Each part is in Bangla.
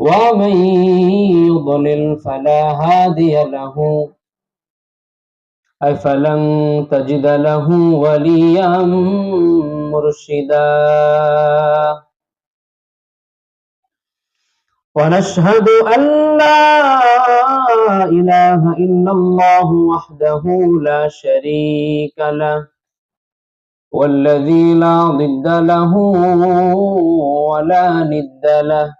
ومن يضلل فلا هادي له. أفلن تجد له وليا مرشدا. ونشهد أن لا إله إلا الله وحده لا شريك له. والذي لا ضد له ولا ند له.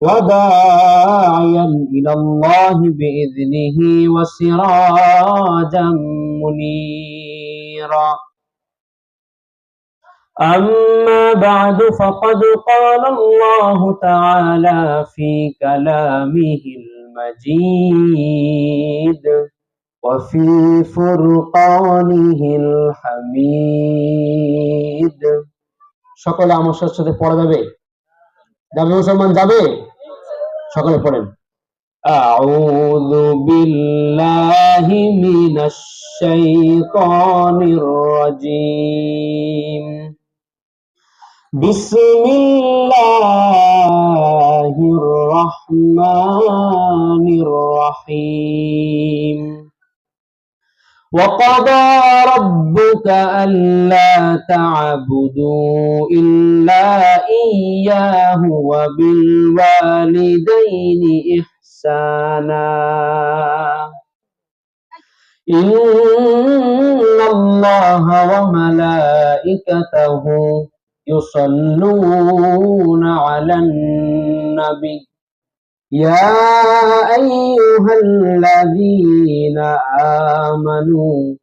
وداعيا إلى الله بإذنه وسراجا منيرا أما بعد فقد قال الله تعالى في كلامه المجيد وفي فرقانه الحميد সকলে আমার সাথে পড়া যাবে যাবে মুসলমান যাবে সকলে পড়েন أعوذ بالله من الشيطان الرجيم بسم الله الرحمن الرحيم وقضى ربك ألا تعبدوا إلا إياه وبالوالدين إحسانا. إن الله وملائكته يصلون على النبي. يا أيها الذين آمنوا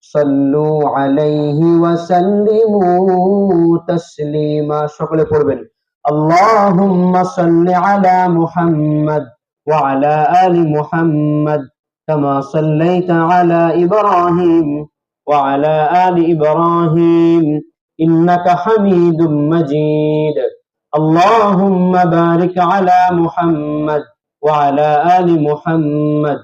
صلوا عليه وسلموا تسليما. شغل قربين اللهم صل على محمد وعلى آل محمد كما صليت على إبراهيم وعلى آل إبراهيم إنك حميد مجيد. اللهم بارك على محمد وعلى آل محمد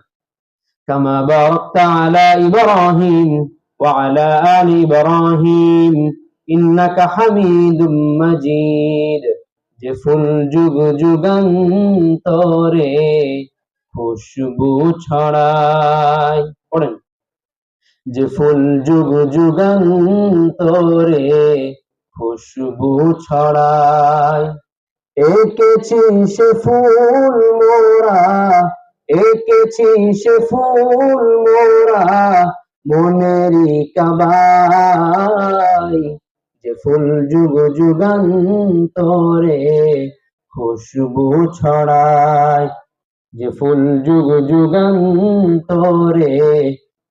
كما باركت على إبراهيم وعلى آل إبراهيم إنك حميد مجيد যে ফুল যুগ যুগান্তরে খুশবু ছড়ায় পড়েন যে ফুল যুগ যুগান্তরে খুশবু ছড়ায়। এঁকেছি সে ফুল মোরা এঁকেছি সে ফুল মোরা মনেরই কাবাই যে ফুল যুগ যুগান্তরে খুশবু ছড়ায়। যে ফুল যুগ যুগান্তরে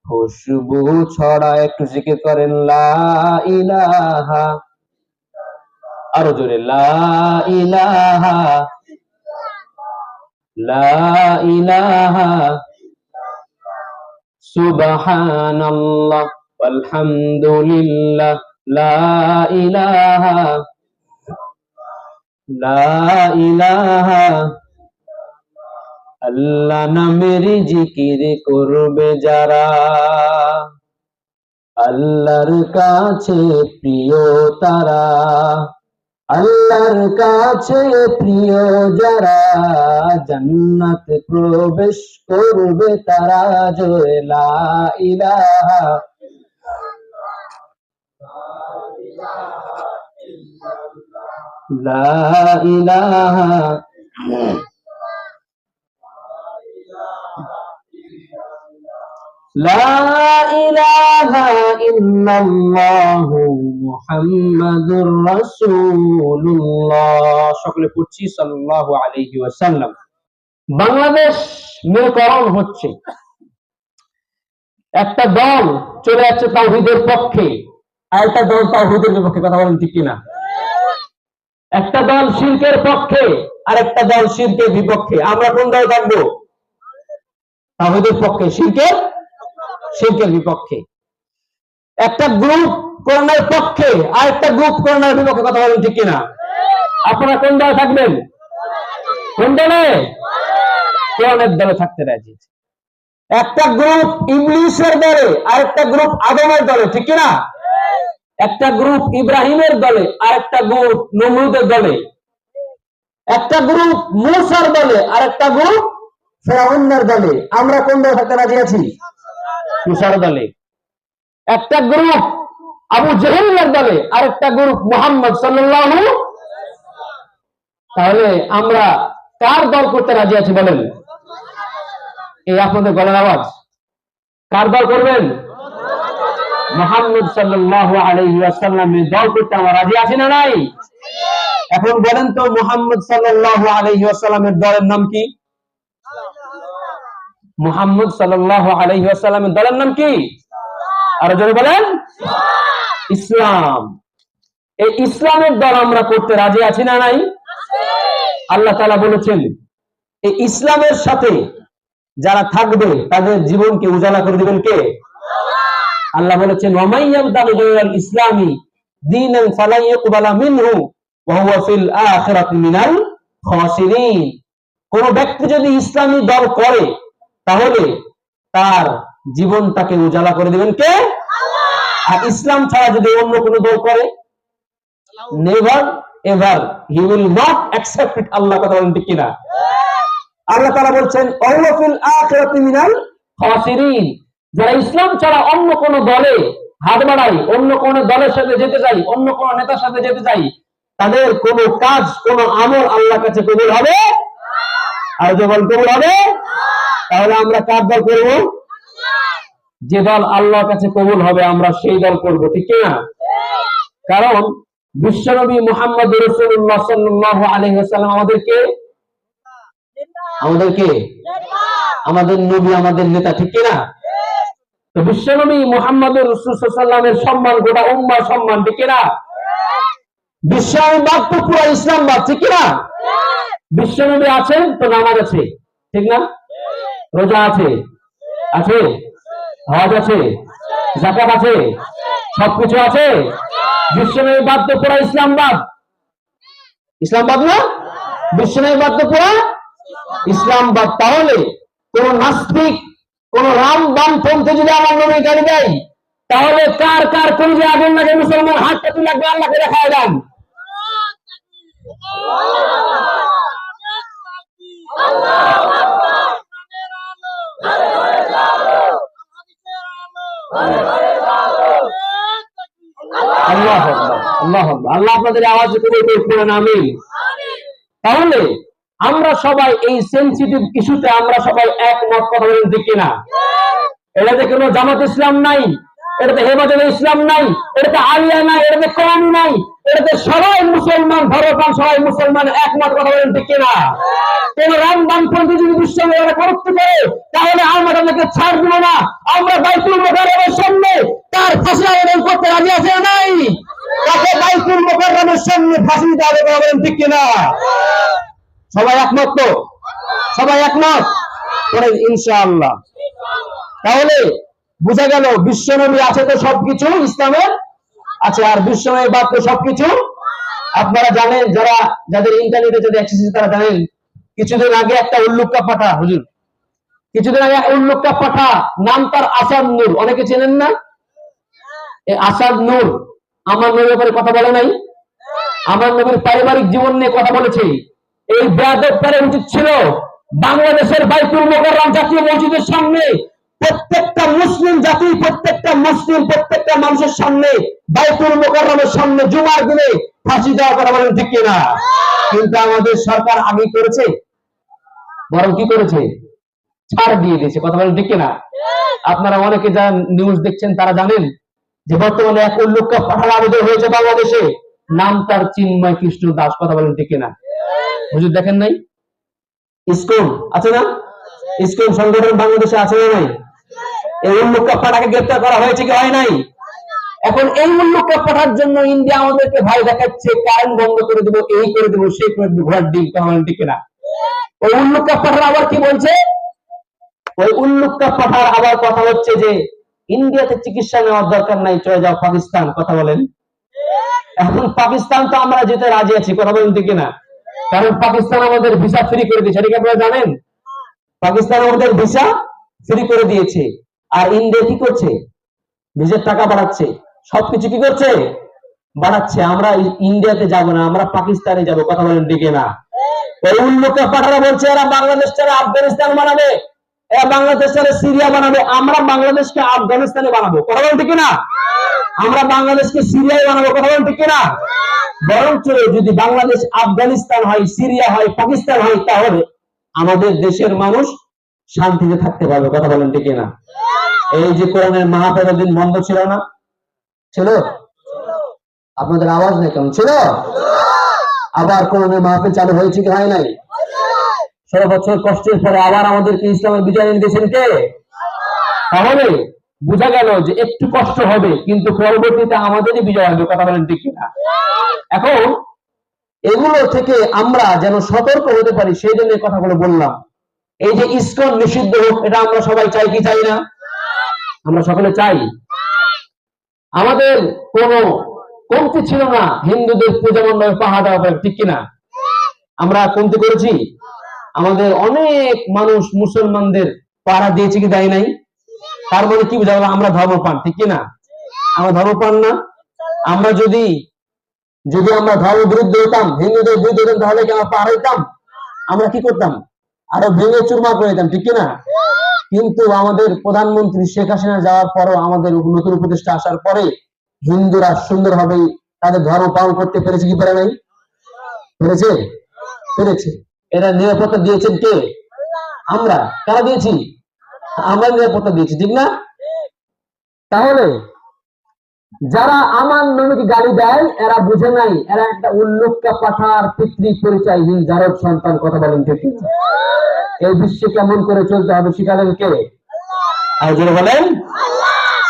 খুশবু ছড়ায়। একটু জিকে করেন, লা ইলাহা আরও জোরে, লা ইলাহা লা ইলাহা সুবহানাল্লাহ walhamdulillah লা ইলাহা লা ইলাহা আল্লাহ নামের জিকির করবে যারা। আল্লাহর কাছে প্রিয় তারা। আল্লাহর কাছে প্রিয় যারা জান্নাত প্রবেশ করবে তারা জয়লা লা ইলাহা লা ইলাহা লা ইলাহা ইল্লাল্লাহু মুহাম্মাদুর রাসূলুল্লাহ। সকলে পড়ছি, সাল্লাল্লাহু আলাইহি ওয়াসাল্লাম। বাংলাদেশ হচ্ছে। একটা দল চলে যাচ্ছে তাওহীদের পক্ষে। আর একটা দল তাওহীদের বিপক্ষে কথা বলেন ঠিক কিনা? একটা দল শিরকের পক্ষে আর একটা দল শিরকের বিপক্ষে। আমরা কোন দল থাকব? তাওহীদের পক্ষে, শিরকের? শিরকের বিপক্ষে। একটা গ্রুপ করোনার পক্ষে আর একটা গ্রুপ করোনার বিপক্ষে কথা বলেন ঠিক কিনা? আপনারা কোন দলে থাকবেন? কোন দলে? কোরআনের দলে থাকতে রাজি একটা গ্রুপ ইংলিশের দলে আর একটা গ্রুপ আদমের দলে, ঠিক কিনা? একটা গ্রুপ ইব্রাহিমের দলে আর একটা গ্রুপ নমরুদের দলে। একটা গ্রুপ মুসার দলে আর একটা গ্রুপ ফেরাউন্নের দলে। আমরা কোন দলে থাকতে রাজি আছি? মুসার দলে। একটা গ্রুপ আবু জেহেলের দলে আর একটা গ্রুপ মোহাম্মদ সাল্লাল্লাহু তাহলে আমরা কার দল করতে রাজি আছি বলেন? এই আপনাদের গলার আওয়াজ। কার দল করবেন? মোহাম্মদ সাল্লাল্লাহু আলাইহি ওয়াসাল্লামের দল করতে আমরা রাজি আছি না নাই? এখন বলেন তো মোহাম্মদ সাল্লাল্লাহু আলাইহি ওয়াসাল্লামের দলের নাম কি? মুহাম্মদ সাল্লাল্লাহু আলাইহি ওয়াসাল্লামের দলের নাম কি? আরও জোরে বলেন। ইসলাম। এই ইসলামের দল আমরা করতে রাজি আছি না নাই? আল্লাহ তাআলা বলেছেন, এই ইসলামের সাথে যারা থাকবে, তাদের জীবনকে উজালা করে দিবেন কে? আল্লাহ বলেছেন ইসলামী ইকবালা মিনহু কোন ব্যক্তি যদি ইসলামী দল করে, তাহলে তার জীবন তাকে উজালা করে দিবেন কে? আর ইসলাম ছাড়া যদি অন্য কোন দল করে never ever he will not accept it Allah কথা বলেন কিনা? আল্লাহ তাআলা বলছেন মিনাল খাসিরিন। যারা ইসলাম ছাড়া অন্য কোন দলে হাত বাড়ায়, অন্য কোন দলের সাথে যেতে চাই অন্য কোন নেতার সাথে যেতে চাই তাদের কোন কাজ, কোন আমল আল্লাহ কাছে কবুল হবে? আর যখন কবুল হবে? তাহলে আমরা কার দল করব? যে দল আল্লাহর কাছে কবুল হবে, আমরা সেই দল করব, ঠিক না কারণ বিশ্বনবী মোহাম্মদ রসুল্লাহ সাল্লাহ আলহিহাল্লাম আমাদেরকে আমাদেরকে আমাদের নবী, আমাদের নেতা, ঠিক না তো বিশ্বনবী মোহাম্মদ রসুল্লামের সম্মান, গোটা উম্মার সম্মান, ঠিক না বিশ্বনবী তো পুরো ইসলামবাদ ঠিক না বিশ্বনবী আছেন তো নামাজ আছে, ঠিক না? রোজা আছে আছে? হজ আছে জাকাত আছে সবকিছু আছে। বিশ্বনবী বাদ তো পুরা ইসলামবাদ। ইসলামবাদ না? বিশ্বনবী বাদ তো পুরা ইসলামবাদ। তাহলে কোন নাস্তিক কোন রাম বাম পন্থী যদি আমার নবী গাড়ি দেয় তাহলে কার কার কোন যে আগুন লাগে মুসলমান হাত পাতি লাগবে আল্লাহকে দেখায় দেন। আল্লাহ আল্লাহ আপনাদের আওয়াজ আমিন। তাহলে আমরা সবাই এই সেন্সিটিভ ইস্যুতে আমরা সবাই একমত, কথা বলেন ঠিক কিনা? এটাতে কোনো জামাত ইসলাম নাই এটাতে হেফাজতে ইসলাম নাই এটাতে আলিয়া নাই এটাতে কম নাই এটাতে সবাই মুসলমান ধর্মপ্রাণ সবাই মুসলমান একমত, কথা বলেন ঠিক কিনা? কোন রাম বামপন্থী যদি বিশ্ববিদ্যালয় করতে করে তাহলে আমরা তাদেরকে ছাড় দিব না। আমরা বাইতুল মোকাররমের সামনে তার ফাঁসি আবেদন করতে রাজি আছে নাই? তাকে বাইতুল মোকাররমের সামনে ফাঁসি দিতে কথা বলেন ঠিক কিনা? সবাই একমত তো? সবাই একমত? করেন ইনশাআল্লাহ। তাহলে বোঝা গেল, বিশ্বনবী আছে তো সবকিছু ইসলামের আছে, আর বিশ্বনবী বাদ তো সবকিছু? আপনারা জানেন, যারা, যাদের ইন্টারনেটে যদি অ্যাক্সেস তারা জানেন, কিছুদিন আগে একটা উল্লুক্কা পাঠা, হুজুর। কিছুদিন আগে একটা উল্লুক্কা পাঠা, নাম তার আসাদ নূর। অনেকে চেনেন না? আসাদ নূর, আমার নবীর ব্যাপারে কথা বলে নাই? আমার নবীর পারিবারিক জীবন নিয়ে কথা বলেছে। এই বেয়াদব তার উচিত ছিল বাংলাদেশের বাইতুল মোকাররম জাতীয় মসজিদের সামনে প্রত্যেকটা মুসলিম জাতি, প্রত্যেকটা মুসলিম, প্রত্যেকটা মানুষের সামনে, বাইতুল মোকাররমের সামনে জুমার দিনে ফাঁসি দেওয়ার কথা বলেন ঠিক কিনা? কিন্তু আমাদের সরকার আগে করেছে? বরং কি করেছে? ছাড় দিয়ে দিয়েছে। কথা বলেন ঠিক কিনা? আপনারা অনেকে যারা নিউজ দেখছেন তারা জানেন যে বর্তমানে এক উল্লুক্কা পাঠার আবেদন হয়েছে বাংলাদেশে। নাম তার চিন্ময় কৃষ্ণ দাস। কথা বলেন ঠিক কিনা? হুজুর দেখেন নাই? ইসকন আছে না? ইসকন সংগঠন বাংলাদেশে আছে না নাই? এই উল্লুক্কা পাঠাকে গ্রেপ্তার করা হয়েছে কি হয় নাই? এখন এই উল্লুক্কা পাঠার জন্য ইন্ডিয়া আমাদেরকে ভয় দেখাচ্ছে করে দেবো, এই করে দেবো করে দেবো ওই আবার কি বলছে? ওই আবার কথা হচ্ছে যে, ইন্ডিয়াতে চিকিৎসা নেওয়ার দরকার নাই, চলে যাও পাকিস্তান, কথা বলেন। এখন পাকিস্তান তো আমরা যেতে রাজি আছি, কথা বলেন ঠিক না কারণ পাকিস্তান আমাদের ভিসা ফ্রি করে দিয়েছে, এটা কি আপনারা জানেন? পাকিস্তান আমাদের ভিসা ফ্রি করে দিয়েছে। আর ইন্ডিয়া কি করছে? ভিসার টাকা বাড়াচ্ছে। সবকিছু কি করছে? বাড়াচ্ছে। আমরা ইন্ডিয়াতে যাব না, আমরা পাকিস্তানে যাব, কথা বলেন ঠিক না। উল্লুকা পাঠারা বলছে, এরা বাংলাদেশ ছাড়া আফগানিস্তান বানাবে। এরা বাংলাদেশ ছাড়া সিরিয়া বানাবে। আমরা বাংলাদেশকে আফগানিস্তানে বানাবো। কথা বলেন ঠিক না? আমরা বাংলাদেশকে সিরিয়ায় বানাবো। কথা বলেন ঠিক না? বরঞ্চ যদি বাংলাদেশ আফগানিস্তান হয়, সিরিয়া হয়, পাকিস্তান হয়, তাহলে আমাদের দেশের মানুষ শান্তিতে থাকতে পারবে। কথা বলেন ঠিক না? এই যে কোরআনের মাহাপের দিন বন্ধ ছিল না? ছিল? আপনাদের আওয়াজ নেই কেমন? ছিল? আবার কোরআনের মাহফিল চালু হয়েছে কি হয় নাই? ষোলো বছর কষ্টের পরে আবার আমাদেরকে ইসলামের বিজয় এনে দিয়েছেন কে? তাহলে বোঝা গেল যে একটু কষ্ট হবে, কিন্তু পরবর্তীতে আমাদেরই বিজয় হবে, কথা বলেন ঠিক কিনা? এখন এগুলো থেকে আমরা যেন সতর্ক হতে পারি, সেই জন্য কথাগুলো বললাম। এই যে ইসকন নিষিদ্ধ হোক, এটা আমরা সবাই চাই কি চাই না? আমরা সকলে চাই। আমাদের কোনো কমতি ছিল না হিন্দুদের পূজা মণ্ডপে পাহাড় দেওয়া ঠিক কিনা? আমরা কমতি করেছি? আমাদের অনেক মানুষ মুসলমানদের পাড়া দিয়েছে কি দেয় নাই? তার মানে কি বোঝা গেল, আমরা ধর্মপান ঠিক কিনা? আমরা ধর্মপান না। আমরা যদি যদি আমরা ধর্ম বিরুদ্ধে হতাম, হিন্দুদের বিরুদ্ধে হতাম, তাহলে কি আমরা পার হইতাম? আমরা কি করতাম? আরও ভেঙে চুরমা করে দিতাম, ঠিক কিনা? কিন্তু আমাদের প্রধানমন্ত্রী শেখ হাসিনা যাওয়ার পরও আমাদের নতুন উপদেষ্টা আসার পরে হিন্দুরা সুন্দরভাবে তাদের ধর্ম পালন করতে পেরেছে কি পারে নাই? পেরেছে? পেরেছে। এরা নিরাপত্তা দিয়েছেন কে? আমরা। কারা দিয়েছি? আমরা নিরাপত্তা দিয়েছি, ঠিক না? তাহলে যারা আমার নবীকে গালি দেয়, এরা বুঝে নাই, এরা একটা উল্লুক্কা পাঠার পিতৃ পরিচয়হীন জারদ সন্তান, কথা বলেন ঠিক এই বিশ্বে কেমন করে চলতে হবে শিখালেন কে? আর বলেন?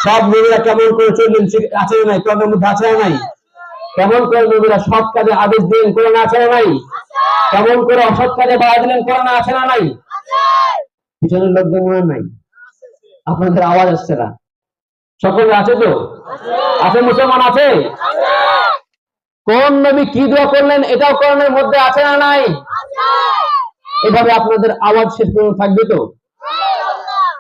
সব নবীরা কেমন করে চললেন আছে নাই কোরআনের মধ্যে আছে নাই? কেমন করে নবীরা সৎ কাজে আদেশ দিলেন কোরআন আছে নাই? কেমন করে অসৎ কাজে বাধা দিলেন কোরআন আছে না নাই? পিছনের লোকদের মনে নাই? আপনাদের আওয়াজ আসছে না। সকলে আছে তো? আছে মুসলমান আছে? কোন নবী কি দোয়া করলেন এটাও কোরআনের মধ্যে আছে না নাই? এভাবে আপনাদের আওয়াজ শেষ পর্যন্ত থাকবে তো?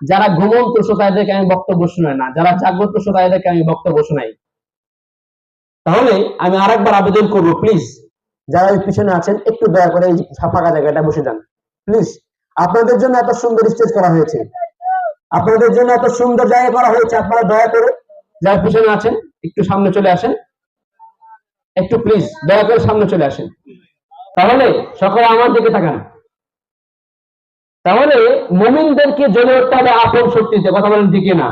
যারা ঘুমন্ত শ্রোতাদেরকে আমি বক্তব্য শোনাই না, যারা জাগ্রত শ্রোতাদেরকে আমি বক্তব্য শোনাই। তাহলে আমি আরেকবার আবেদন করব প্লিজ যারা ওই পিছনে আছেন, একটু দয়া করে এই ফাঁকা জায়গাটা বসে যান। প্লিজ আপনাদের জন্য এত সুন্দর স্টেজ করা হয়েছে। আপনাদের জন্য এত সুন্দর জায়গা করা হয়েছে, আপনারা দয়া করে যারা পিছনে আছেন, একটু সামনে চলে আসেন। একটু প্লিজ দয়া করে সামনে চলে আসেন। তাহলে সকলে আমার দিকে তাকান। তাহলে মুমিনদেরকে জ্বলে উঠতে হবে আপন শক্তিতে, কথা বলেন ঠিক না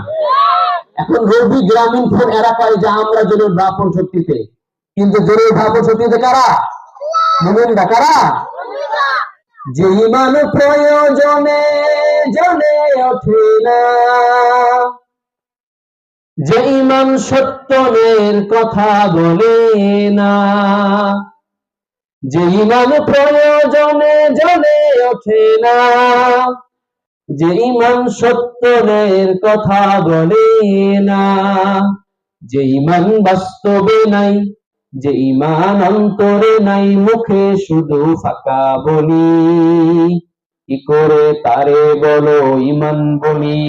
এখন রবি গ্রামীণ ফোন এরা পায় যে আমরা জ্বলে উঠবো আপন শক্তিতে। কিন্তু জ্বলে উঠবো আপন শক্তিতে কারা? মুমিনরা কারা? ইমান প্রয়োজনে জনে ওঠে না। যে ইমান সত্যনের কথা বলে না। যে ইমান প্রয়োজনে জনে ওঠে না। যে ইমান সত্যনের কথা বলে না। যে ইমান বাস্তবে নাই যে ইমান অন্তরে নাই মুখে শুধু ফাঁকা বলি কি করে তারে বলো ইমান বলি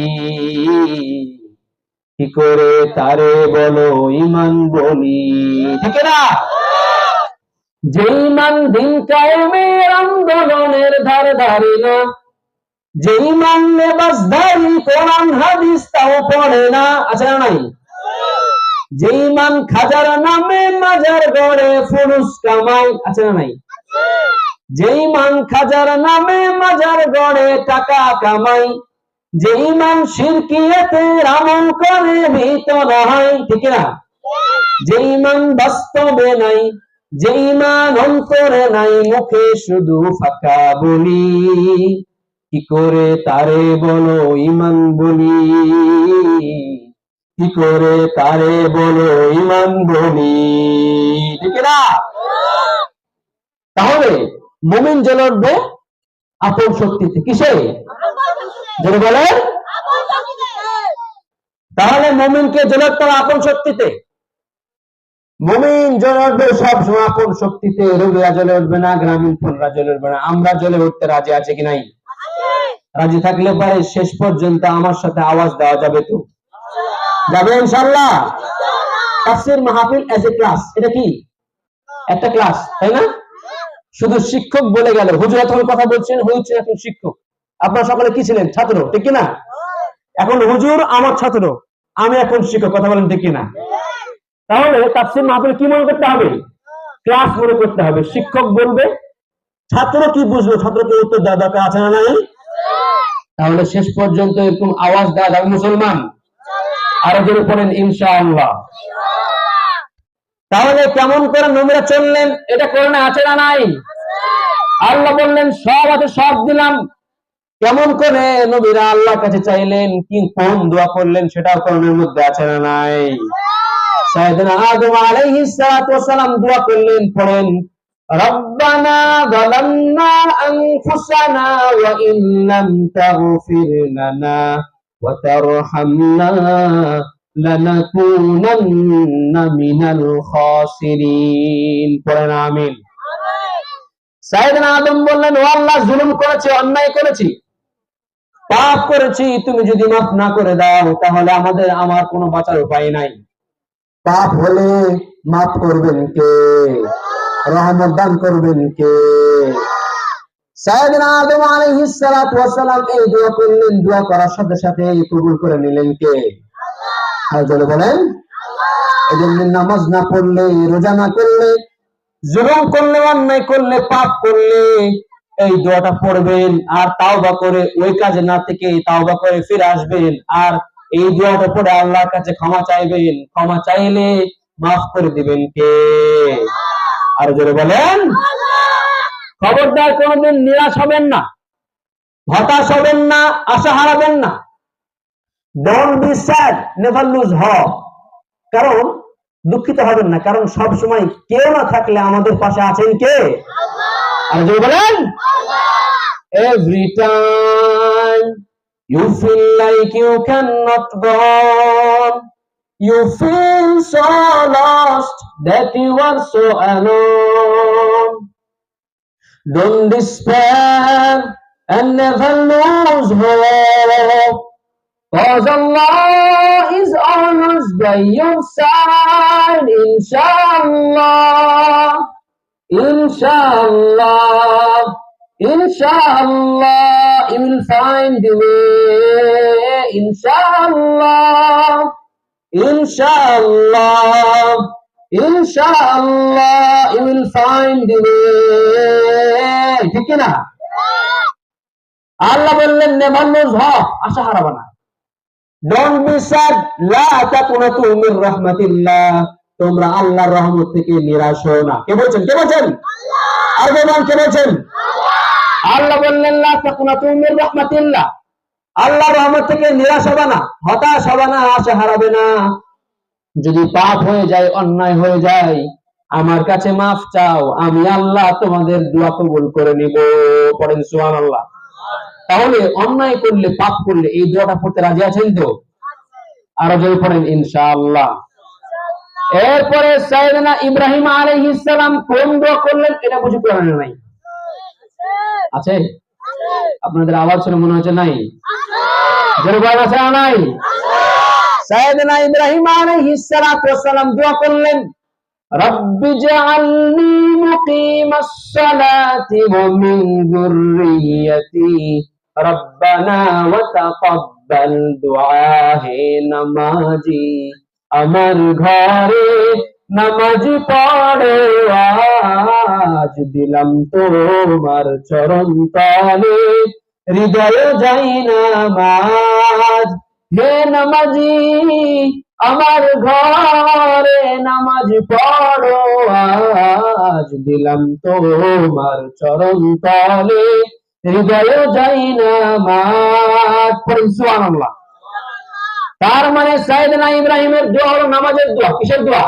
কি করে তারে বলো ইমান বলি ঠিক না? যে ইমান দিন কায়েমের আন্দোলনের ধারে ধারে না, যে ইমান লেবাসধারী কোরআন হাদিস তাও পড়ে না, আছে না নাই? যে ইমান খাজার নামে মাজার গড়ে ফুরুস কামাই, আছে না নাই? খাজার নামে মাজার গড়ে টাকা কামাই আমল করে ভীত না হয়, ঠিক না? বাস্তবে নাই, যে ইমান অন্তরে নাই, মুখে শুধু ফাঁকা বলি। কি করে তারে বলো ইমান বলি? কি করে তারে বলো ইমান বলি ঠিক না তাহলে মুমিন উঠবে আপন শক্তিতে কিসে? যদি বলেন। তাহলে মুমিনকে জ্বলে উঠতে আপন শক্তিতে? মুমিন জ্বলে উঠবে সব সময় আপন শক্তিতে। রোগীরা জ্বলে উঠবে না, গ্রামীণ ফোনরা জ্বলে উঠবে না। আমরা জলে উঠতে রাজি আছে কি নাই? রাজি থাকলে পরে শেষ পর্যন্ত আমার সাথে আওয়াজ দেওয়া যাবে তো। যাবে ইনশাল্লাহ তাফসির মাহফিল এজ এ ক্লাস এটা কি? একটা ক্লাস তাই না? শুধু শিক্ষক বলে গেল। হুজুর কথা বলছেন, হুজুর এখন শিক্ষক। আপনারা সকলে কি ছিলেন? ছাত্র, ঠিক না এখন হুজুর আমার ছাত্র, আমি এখন শিক্ষক, কথা বলেন ঠিক না তাহলে মাহফিল কি মনে করতে হবে? ক্লাস মনে করতে হবে। শিক্ষক বলবে, ছাত্র কি বুঝবে? ছাত্রকে উত্তর দেওয়া দরকার আছে না নাই? তাহলে শেষ পর্যন্ত এরকম আওয়াজ দেওয়া যাবে মুসলমান। আরো জোরে পড়েন ইনশাআল্লাহ তাহলে কেমন করে নবীরা চললেন এটা করোনা আছে না নাই আল্লাহ বললেন সব আছে সব দিলাম কেমন করে নবীরা আল্লাহর কাছে চাইলেন কি কোন দোয়া করলেন সেটাও করণের মধ্যে আছে না নাই সাইয়েদনা আদম আলাইহিস সালাতু ওয়াসালাম দোয়া করলেন পড়েন ربنا ظلمنا أنفسنا وإن لم تغفر لنا وترحمنا لنكونن من الخاسرين পড়েন আমিন সাইয়েদনা আদম বললেন ও আল্লাহ জুলুম করেছি অন্যায় করেছি পাপ করেছি তুমি যদি মাফ না করে দাও তাহলে আমাদের আমার কোনো বাঁচার উপায় নাই পাপ হলে মাফ করবেন কে রহমত দান করবেন কে এই দোয়া নামাজ না পড়লে, রোজা না করলে, জুলুম করলে, অন্যায় করলে, পাপ করলে এই দোয়াটা পড়বেন আর তাওবা করে ওই কাজে না থেকে তাওবা করে ফিরে আসবেন আর এই দোয়াটা পড়ে আল্লাহর কাছে ক্ষমা চাইবেন। ক্ষমা চাইলে মাফ করে দিবেন কে? আর জোরে বলেন খবরদার কোনোদিন নিরাশ হবেন না হতাশ হবেন না আশা হারাবেন না। Don't be sad never lose hope কারণ দুঃখিত হবেন না কারণ সব সময় কেউ না থাকলে আমাদের পাশে আছেন কে? আর যদি বলেন। Every time you feel like you can not go You feel so lost that you are so alone. Don't despair and never lose hope. Cause Allah is always by your side, inshallah, inshallah, inshallah, you will find the way, inshallah, inshallah, you will find the way. ঠিক না? আল্লাহ বললেন নেভার লুজ হপ আশা হারাবা না। ডোন্ট বি স্যাড লা তাকুনাতু মির রাহমাতিল্লাহ তোমরা আল্লাহর রহমত থেকে নিরাশ হও না। কে বলছেন কে বলছেন? আর কে বলছেন? আল্লাহ। বললেন লা তাকুনাতু মির রাহমাতিল্লাহ। আল্লাহ রহমত থেকে নিরাশ হবে না। হতাশ হবে না আশা হারাবে না। যদি পাপ হয়ে যায় অন্যায় হয়ে যায় আমার কাছে মাফ চাও আমি আল্লাহ তোমাদের দোয়া কবুল করে নিব। পড়েন সুহান আল্লাহ তাহলে অন্যায় করলে পাপ করলে এই দোয়াটা পড়তে রাজি আছেন তো? আরও যদি পড়েন ইনশাআল্লাহ। এরপরে সাইয়েদনা ইব্রাহিম আলাইহিস সালাম কোন দোয়া করলেন এটা বুঝি কোরআনে নাই? আছে? আপনাদের আওয়াজ শুনে মনে হচ্ছে নাই? জোরে বলেন আছে নাই? সাইয়েদনা ইব্রাহিম আলাইহিস দোয়া করলেন, রব্বি জাআলনি মুকিমাস সালাতি ওয়া মিন যুররিয়তি রব্বানা ওয়া তাকাব্বাল দুআ হে নামাজি আমার ঘরে নামাজ পড়ে, আজ দিলাম তোমার চরণ তালে, হৃদয় যাই নামাজ। হে আমার ঘরে নামাজ পড়ো, আজ দিলাম তোমার চরণ তলে। হৃদয় যাই নামাজ তার মানে সাইয়েদনা ইব্রাহিমের দোয়া হলো নামাজের দোয়া, কিসের দোয়া?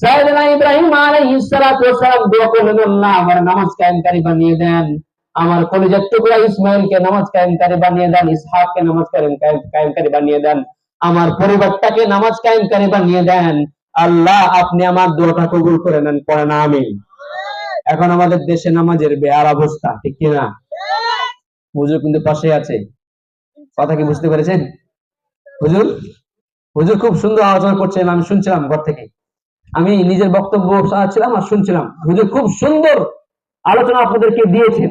সাইয়েদনা ইব্রাহিম আলাইহিস সালাতু ওয়াস সালাম দোয়া করলেন, আল্লাহ আমার নামাজ কায়েমকারী বানিয়ে দেন। আমার কলিজার টুকরা ইসমাইলকে নামাজ কায়েমকারী বানিয়ে দেন, ইসহাককে নামাজ কায়েম কায়েমকারী বানিয়ে দেন, আমার পরিবারটাকে নামাজ কায়েমকারী বানিয়ে দেন, আল্লাহ আপনি আমার দোয়াটা কবুল করে নেন, পড়েন আমি এখন আমাদের দেশে নামাজের বেয়ার অবস্থা, ঠিক কিনা? হুজুর কিন্তু পাশে আছে। কথা কি বুঝতে পেরেছেন? হুজুর? হুজুর খুব সুন্দর আলোচনা করছেন, আমি শুনছিলাম ঘর থেকে। আমি নিজের বক্তব্য ছিলাম আর শুনছিলাম। হুজুর খুব সুন্দর আলোচনা আপনাদেরকে দিয়েছেন।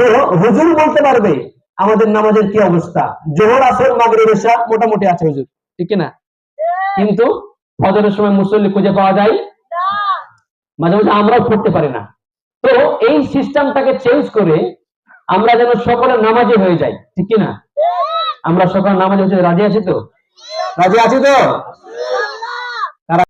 তো হুজুর বলতে পারবে আমাদের নামাজের কি অবস্থা? জোহর, আসর, মাগরিব, এশা মোটামুটি আছে হুজুর, ঠিক না কিন্তু ফজরের সময় মুসল্লি খুঁজে পাওয়া যায় মাঝে মাঝে আমরাও পড়তে পারি না। তো এই সিস্টেমটাকে চেঞ্জ করে আমরা যেন সকলে নামাজি হয়ে যাই, ঠিক না আমরা সকল নামাজি হচ্ছে রাজি আছি তো? রাজি আছি তো?